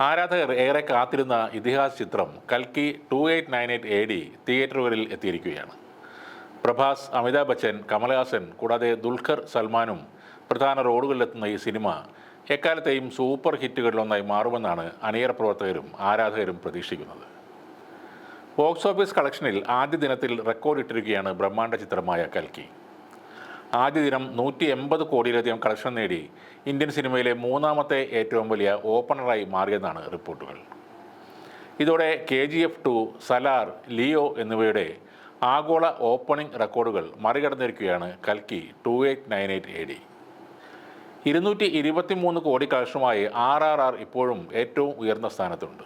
ആരാധകർ ഏറെ കാത്തിരുന്ന ഇതിഹാസ ചിത്രം കൽക്കി two eight nine eight A D തിയേറ്ററുകളിൽ എത്തിയിരിക്കുകയാണ്. പ്രഭാസ് അമിതാഭ് ബച്ചൻ കമൽഹാസൻ കൂടാതെ ദുൽഖർ സൽമാനും പ്രധാന റോഡുകളിലെത്തുന്ന ഈ സിനിമ എക്കാലത്തെയും സൂപ്പർ ഹിറ്റുകളിലൊന്നായി മാറുമെന്നാണ് അണിയറ പ്രവർത്തകരും ആരാധകരും പ്രതീക്ഷിക്കുന്നത്. ബോക്സ് ഓഫീസ് കളക്ഷനിൽ ആദ്യ ദിനത്തിൽ റെക്കോർഡ് റെക്കോർഡിട്ടിരിക്കുകയാണ് ബ്രഹ്മാണ്ഡ ചിത്രമായ കൽക്കി. ആദ്യ ദിനം നൂറ്റി എൺപത് കോടിയിലധികം കളക്ഷൻ നേടി. ഇന്ത്യൻ സിനിമയിലെ മൂന്നാമത്തെ ഏറ്റവും വലിയ ഓപ്പണറായി മാറിയെന്നാണ് റിപ്പോർട്ടുകൾ. ഇതോടെ K G F two Salaar Leo എന്നിവയുടെ ആഗോള ഓപ്പണിംഗ് റെക്കോർഡുകൾ മറികടന്നിരിക്കുകയാണ് കൽക്കി two eight nine eight A D. ഇരുന്നൂറ്റി ഇരുപത്തി മൂന്ന് കോടി കളക്ഷനുമായി ആർ ആർ ആർ ഇപ്പോഴും ഏറ്റവും ഉയർന്ന സ്ഥാനത്തുണ്ട്.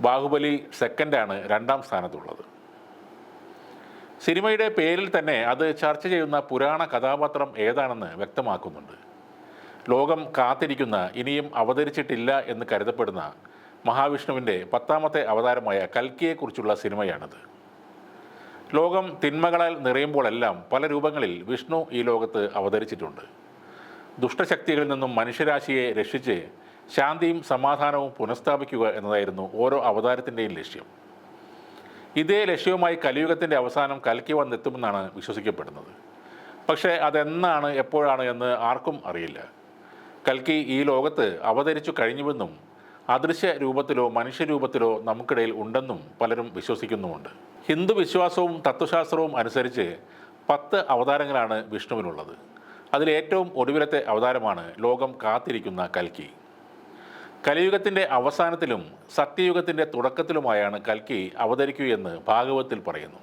ബാഹുബലി സെക്കൻഡാണ് രണ്ടാം സ്ഥാനത്തുള്ളത്. സിനിമയുടെ പേരിൽ തന്നെ അത് ചർച്ച ചെയ്യുന്ന പുരാണ കഥാപാത്രം ഏതാണെന്ന് വ്യക്തമാക്കുന്നുണ്ട്. ലോകം കാത്തിരിക്കുന്ന ഇനിയും അവതരിച്ചിട്ടില്ല എന്ന് കരുതപ്പെടുന്ന മഹാവിഷ്ണുവിന്റെ പത്താമത്തെ അവതാരമായ കൽക്കിയെക്കുറിച്ചുള്ള സിനിമയാണിത്. ലോകം തിന്മകളാൽ നിറയുമ്പോഴെല്ലാം പല രൂപങ്ങളിൽ വിഷ്ണു ഈ ലോകത്ത് അവതരിച്ചിട്ടുണ്ട്. ദുഷ്ടശക്തികളിൽ നിന്നും മനുഷ്യരാശിയെ രക്ഷിച്ച് ശാന്തിയും സമാധാനവും പുനഃസ്ഥാപിക്കുക എന്നതായിരുന്നു ഓരോ അവതാരത്തിന്റെയും ലക്ഷ്യം. ഇതേ ലക്ഷ്യവുമായി കലിയുഗത്തിന്റെ അവസാനം കലക്കി വന്നെത്തുമെന്നാണ് വിശ്വസിക്കപ്പെടുന്നത്. പക്ഷേ അതെന്നാണ് എപ്പോഴാണ് എന്ന് ആർക്കും അറിയില്ല. കൽക്കി ഈ ലോകത്ത് അവതരിച്ചു കഴിഞ്ഞുവെന്നും അദൃശ്യ രൂപത്തിലോ മനുഷ്യരൂപത്തിലോ നമുക്കിടയിൽ ഉണ്ടെന്നും പലരും വിശ്വസിക്കുന്നുമുണ്ട്. ഹിന്ദു വിശ്വാസവും തത്വശാസ്ത്രവും അനുസരിച്ച് പത്ത് അവതാരങ്ങളാണ് വിഷ്ണുവിനുള്ളത്. അതിലേറ്റവും ഒടുവിലത്തെ അവതാരമാണ് ലോകം കാത്തിരിക്കുന്ന കൽക്കി. കലിയുഗത്തിന്റെ അവസാനത്തിലും സത്യയുഗത്തിന്റെ തുടക്കത്തിലുമായാണ് കൽക്കി അവതരിക്കുകയെന്ന് ഭാഗവത്തിൽ പറയുന്നു.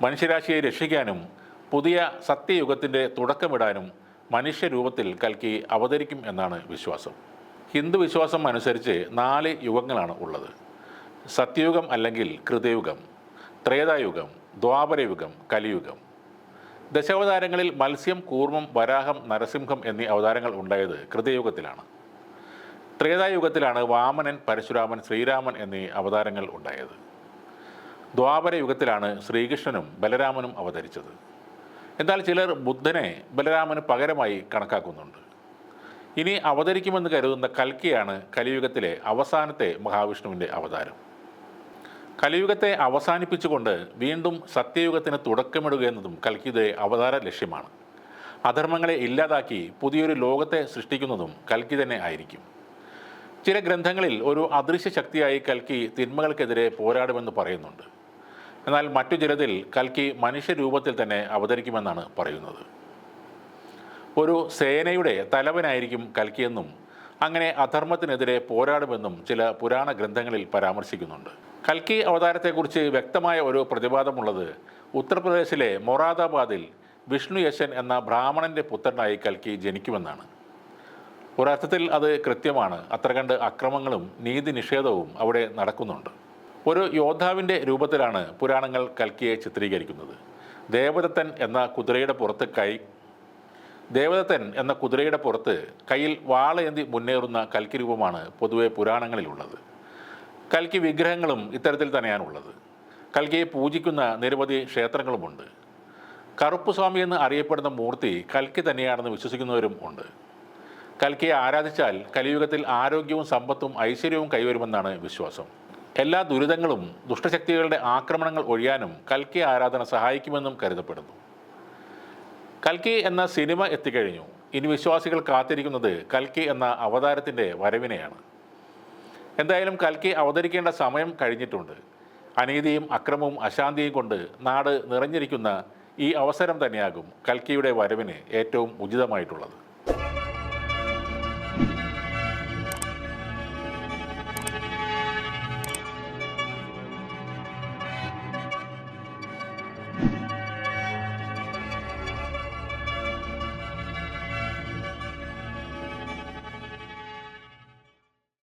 മനുഷ്യരാശിയെ രക്ഷിക്കാനും പുതിയ സത്യയുഗത്തിന്റെ തുടക്കമിടാനും മനുഷ്യരൂപത്തിൽ കൽക്കി അവതരിക്കും എന്നാണ് വിശ്വാസം. ഹിന്ദു വിശ്വാസം അനുസരിച്ച് നാല് യുഗങ്ങളാണ് ഉള്ളത്. സത്യയുഗം അല്ലെങ്കിൽ കൃതയുഗം ത്രേതായുഗം ദ്വാപരയുഗം കലിയുഗം. ദശാവതാരങ്ങളിൽ മത്സ്യം കൂർമ്മം വരാഹം നരസിംഹം എന്നീ അവതാരങ്ങൾ ഉണ്ടായത് കൃതയുഗത്തിലാണ്. ത്രേതായുഗത്തിലാണ് വാമനൻ പരശുരാമൻ ശ്രീരാമൻ എന്നീ അവതാരങ്ങൾ ഉണ്ടായത്. ദ്വാപര യുഗത്തിലാണ് ശ്രീകൃഷ്ണനും ബലരാമനും അവതരിച്ചത്. എന്നാൽ ചിലർ ബുദ്ധനെ ബലരാമന് പകരമായി കണക്കാക്കുന്നുണ്ട്. ഇനി അവതരിക്കുമെന്ന് കരുതുന്ന കൽക്കിയാണ് കലിയുഗത്തിലെ അവസാനത്തെ മഹാവിഷ്ണുവിന്റെ അവതാരം. കലിയുഗത്തെ അവസാനിപ്പിച്ചുകൊണ്ട് വീണ്ടും സത്യയുഗത്തിന് തുടക്കമിടുക എന്നതും കൽക്കിയുടെ അവതാര ലക്ഷ്യമാണ്. അധർമ്മങ്ങളെ ഇല്ലാതാക്കി പുതിയൊരു ലോകത്തെ സൃഷ്ടിക്കുന്നതും കൽക്കി തന്നെ ആയിരിക്കും. ചില ഗ്രന്ഥങ്ങളിൽ ഒരു അദൃശ്യ ശക്തിയായി കൽക്കി തിന്മകൾക്കെതിരെ പോരാടുമെന്ന് പറയുന്നുണ്ട്. എന്നാൽ മറ്റു ചിലതിൽ കൽക്കി മനുഷ്യരൂപത്തിൽ തന്നെ അവതരിക്കുമെന്നാണ് പറയുന്നത്. ഒരു സേനയുടെ തലവനായിരിക്കും കൽക്കിയെന്നും അങ്ങനെ അധർമ്മത്തിനെതിരെ പോരാടുമെന്നും ചില പുരാണ ഗ്രന്ഥങ്ങളിൽ പരാമർശിക്കുന്നുണ്ട്. കൽക്കി അവതാരത്തെക്കുറിച്ച് വ്യക്തമായ ഒരു പ്രതിപാദമുള്ളത് ഉത്തർപ്രദേശിലെ മൊറാദാബാദിൽ വിഷ്ണു യശൻ എന്ന ബ്രാഹ്മണന്റെ പുത്രനായി കൽക്കി ജനിക്കുമെന്നാണ്. ഒരർത്ഥത്തിൽ അത് കൃത്യമാണ്. അത്ര കണ്ട് അക്രമങ്ങളും നീതി നിഷേധവും അവിടെ നടക്കുന്നുണ്ട്. ഒരു യോദ്ധാവിന്റെ രൂപത്തിലാണ് പുരാണങ്ങൾ കൽക്കിയെ ചിത്രീകരിക്കുന്നത്. ദേവദത്തൻ എന്ന കുതിരയുടെ പുറത്ത് കൈ ദേവദത്തൻ എന്ന കുതിരയുടെ പുറത്ത് കയ്യിൽ വാളയേന്തി മുന്നേറുന്ന കൽക്കി രൂപമാണ് പൊതുവെ പുരാണങ്ങളിലുള്ളത്. കൽക്കി വിഗ്രഹങ്ങളും ഇത്തരത്തിൽ തന്നെയാണുള്ളത്. കൽക്കിയെ പൂജിക്കുന്ന നിരവധി ക്ഷേത്രങ്ങളുമുണ്ട്. കറുപ്പുസ്വാമി എന്ന് അറിയപ്പെടുന്ന മൂർത്തി കൽക്കി തന്നെയാണെന്ന് വിശ്വസിക്കുന്നവരും ഉണ്ട്. കൽക്കിയെ ആരാധിച്ചാൽ കലിയുഗത്തിൽ ആരോഗ്യവും സമ്പത്തും ഐശ്വര്യവും കൈവരുമെന്നാണ് വിശ്വാസം. എല്ലാ ദുരിതങ്ങളും ദുഷ്ടശക്തികളുടെ ആക്രമണങ്ങൾ ഒഴിയാനും കൽക്കി ആരാധന സഹായിക്കുമെന്നും കരുതപ്പെടുന്നു. കൽക്കി എന്ന സിനിമ എത്തിക്കഴിഞ്ഞു. ഇനി വിശ്വാസികൾ കാത്തിരിക്കുന്നത് കൽക്കി എന്ന അവതാരത്തിന്റെ വരവിനെയാണ്. എന്തായാലും കൽക്കി അവതരിക്കേണ്ട സമയം കഴിഞ്ഞിട്ടുണ്ട്. അനീതിയും അക്രമവും അശാന്തിയും കൊണ്ട് നാട് നിറഞ്ഞിരിക്കുന്ന ഈ അവസരം തന്നെയാകും കൽക്കിയുടെ വരവിന് ഏറ്റവും ഉചിതമായിട്ടുള്ളത്.